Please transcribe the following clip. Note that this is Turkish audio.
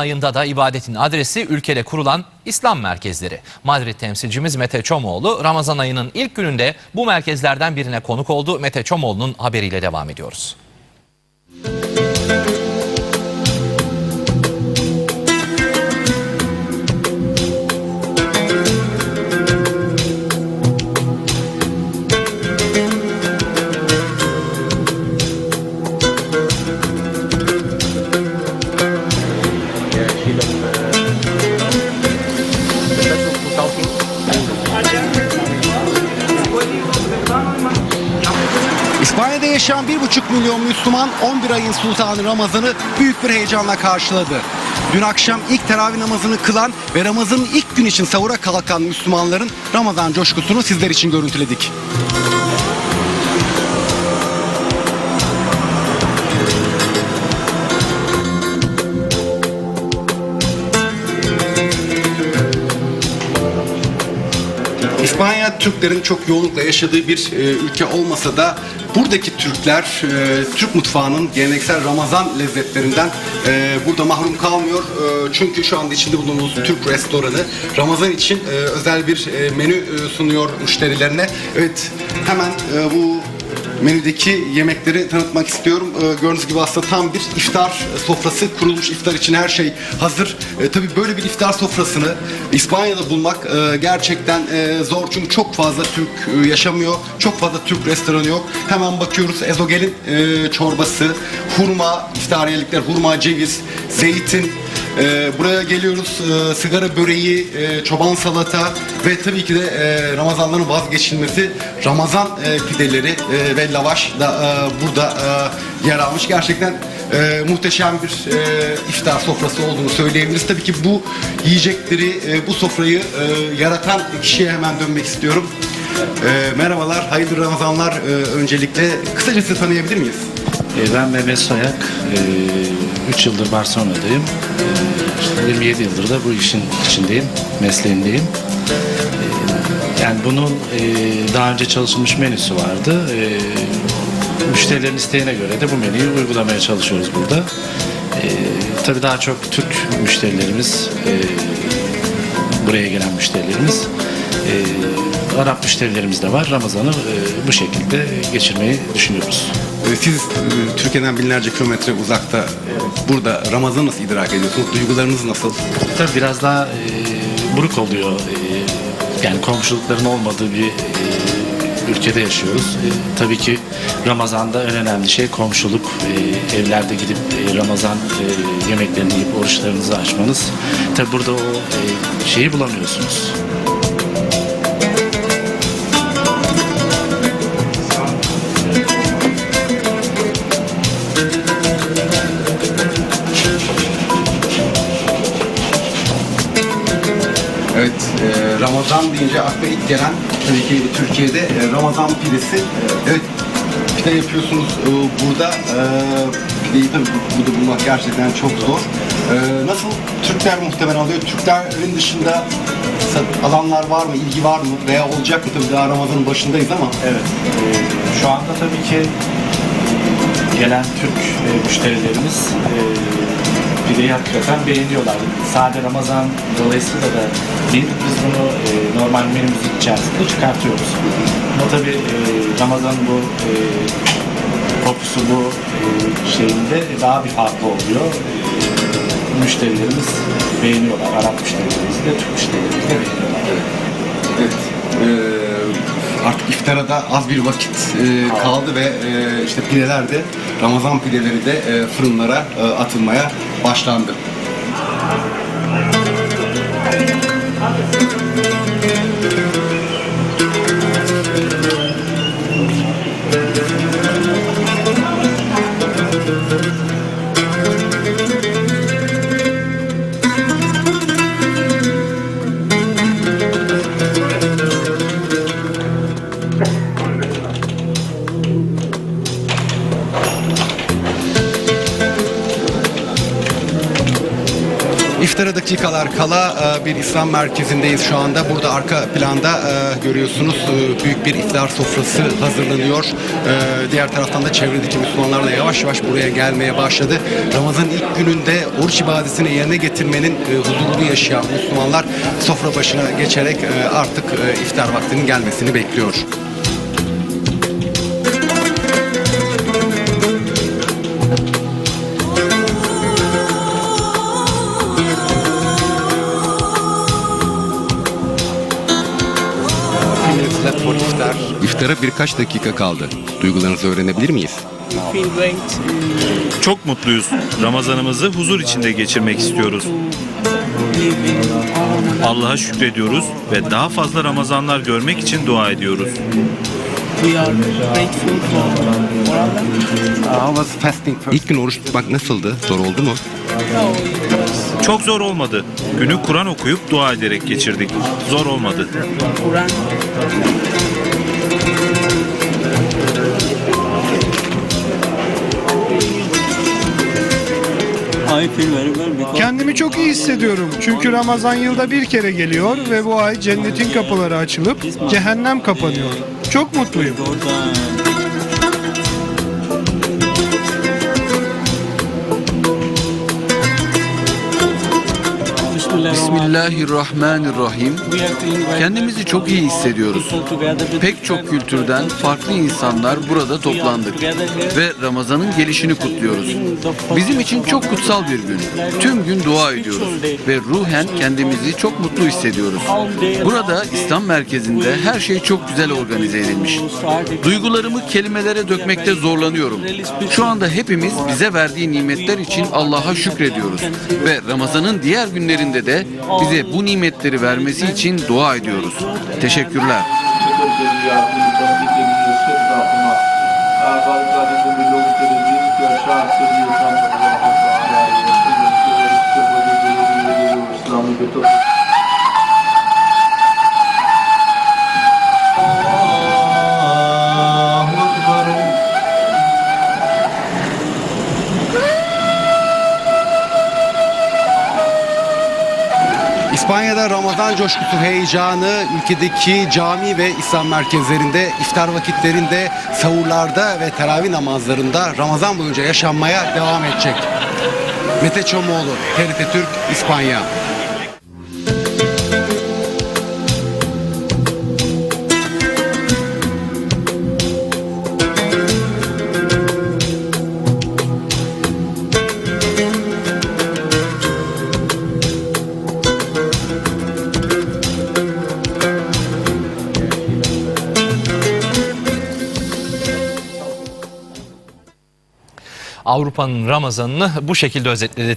ayında da ibadetin adresi ülkede kurulan İslam merkezleri. Madrid temsilcimiz Mete Çomoğlu Ramazan ayının ilk gününde bu merkezlerden birine konuk oldu. Mete Çomoğlu'nun haberiyle devam ediyoruz. Yaşayan 1,5 milyon Müslüman 11 ayın sultanı Ramazan'ı büyük bir heyecanla karşıladı. Dün akşam ilk teravih namazını kılan ve Ramazan'ın ilk gün için sahura kalkan Müslümanların Ramazan coşkusunu sizler için görüntüledik. İspanya Türklerin çok yoğunlukla yaşadığı bir e, ülke olmasa da buradaki Türkler e, Türk mutfağının geleneksel Ramazan lezzetlerinden e, burada mahrum kalmıyor. E, çünkü şu anda içinde bulunduğumuz Türk restoranı Ramazan için e, özel bir e, menü e, sunuyor müşterilerine. Evet hemen e, bu menüdeki yemekleri tanıtmak istiyorum. Ee, gördüğünüz gibi aslında tam bir iftar sofrası kurulmuş. iftar için her şey hazır. Ee, tabii böyle bir iftar sofrasını İspanya'da bulmak e, gerçekten e, zor. Çünkü çok fazla Türk e, yaşamıyor. Çok fazla Türk restoranı yok. Hemen bakıyoruz ezogelin çorbası, hurma, iftariyelikler, hurma, ceviz, zeytin, ee, buraya geliyoruz e, sigara böreği, e, çoban salata ve tabii ki de e, Ramazanların vazgeçilmesi Ramazan e, pideleri e, ve lavaş da e, burada e, yer almış. Gerçekten e, muhteşem bir e, iftar sofrası olduğunu söyleyebiliriz. Tabii ki bu yiyecekleri, e, bu sofrayı e, yaratan kişiye hemen dönmek istiyorum. E, merhabalar, hayırlı Ramazanlar e, öncelikle. Kısaca sizi tanıyabilir miyiz? E, Ben Mehmet Soyak, 3 yıldır Barcelona'dayım. E, işte 27 yıldır da bu işin içindeyim, mesleğindeyim. E, Yani bunun e, daha önce çalışılmış menüsü vardı. E, Müşterilerin isteğine göre de bu menüyü uygulamaya çalışıyoruz burada. Tabii daha çok Türk müşterilerimiz, e, buraya gelen müşterilerimiz. Arap müşterilerimiz de var. Ramazan'ı e, bu şekilde geçirmeyi düşünüyoruz. Siz e, Türkiye'den binlerce kilometre uzakta e, burada Ramazan'ı nasıl idrak ediyorsunuz? Duygularınız nasıl? Tabii biraz daha e, buruk oluyor. E, yani komşulukların olmadığı bir e, ülkede yaşıyoruz. E, tabii ki Ramazan'da en önemli şey komşuluk. E, evlerde gidip e, Ramazan e, yemeklerini yiyip oruçlarınızı açmanız. Tabii burada o e, şeyi bulamıyorsunuz. Evet, e, Ramazan deyince akla ilk gelen tabii ki Türkiye'de e, Ramazan pidesi. E, evet, pide yapıyorsunuz e, burada. E, pideyi tabii burada bulmak gerçekten çok zor. E, nasıl Türkler muhtemelen alıyor? Türklerin dışında alanlar var mı, ilgi var mı? Veya olacak mı? Tabii daha Ramazan'ın başındayız ama. Evet. e, Şu anda tabii ki gelen Türk e, müşterilerimiz e, pideyi hakikaten beğeniyorlar. Sade Ramazan dolayısıyla da değil, biz bunu e, normal menümüzün içerisinde çıkartıyoruz. Ama tabii e, Ramazan bu e, kokusu bu e, şeyinde daha bir farklı oluyor. E, müşterilerimiz beğeniyorlar. Arap müşterilerimiz de Türk müşterilerimiz de beğeniyorlar. Evet. e, artık iftara da az bir vakit e, kaldı ve e, işte pideler de Ramazan pideleri de e, fırınlara e, atılmaya başlandı. İftara dakikalar kala e, bir İslam merkezindeyiz şu anda. Burada arka planda e, görüyorsunuz e, büyük bir iftar sofrası hazırlanıyor. Diğer taraftan da çevredeki Müslümanlar da yavaş yavaş buraya gelmeye başladı. Ramazan ilk gününde oruç ibadetini yerine getirmenin huzurunu yaşayan Müslümanlar sofra başına geçerek artık iftar vaktinin gelmesini bekliyor. İftara birkaç dakika kaldı. Duygularınızı öğrenebilir miyiz? Çok mutluyuz. Ramazanımızı huzur içinde geçirmek istiyoruz. Allah'a şükrediyoruz ve daha fazla Ramazanlar görmek için dua ediyoruz. İlk gün oruç tutmak nasıldı? Zor oldu mu? Çok zor olmadı. Günü Kur'an okuyup dua ederek geçirdik. Zor olmadı. Kendimi çok iyi hissediyorum. Çünkü Ramazan yılda bir kere geliyor ve bu ay cennetin kapıları açılıp cehennem kapanıyor. Çok mutluyum. Bismillahirrahmanirrahim. Kendimizi çok iyi hissediyoruz. Pek çok kültürden farklı insanlar burada toplandık ve Ramazan'ın gelişini kutluyoruz. Bizim için çok kutsal bir gün. Tüm gün dua ediyoruz ve ruhen kendimizi çok mutlu hissediyoruz. Burada İslam merkezinde her şey çok güzel organize edilmiş. Duygularımı kelimelere dökmekte zorlanıyorum. Şu anda hepimiz bize verdiği nimetler için Allah'a şükrediyoruz ve Ramazan'ın diğer günlerinde de bize bu nimetleri vermesi için dua ediyoruz. Teşekkürler. İspanya'da Ramazan coşkusu heyecanı ülkedeki cami ve İslam merkezlerinde iftar vakitlerinde sahurlarda ve teravih namazlarında Ramazan boyunca yaşanmaya devam edecek. Mete Çomoğlu, TRT Türk, İspanya. Avrupa'nın Ramazan'ını bu şekilde özetledi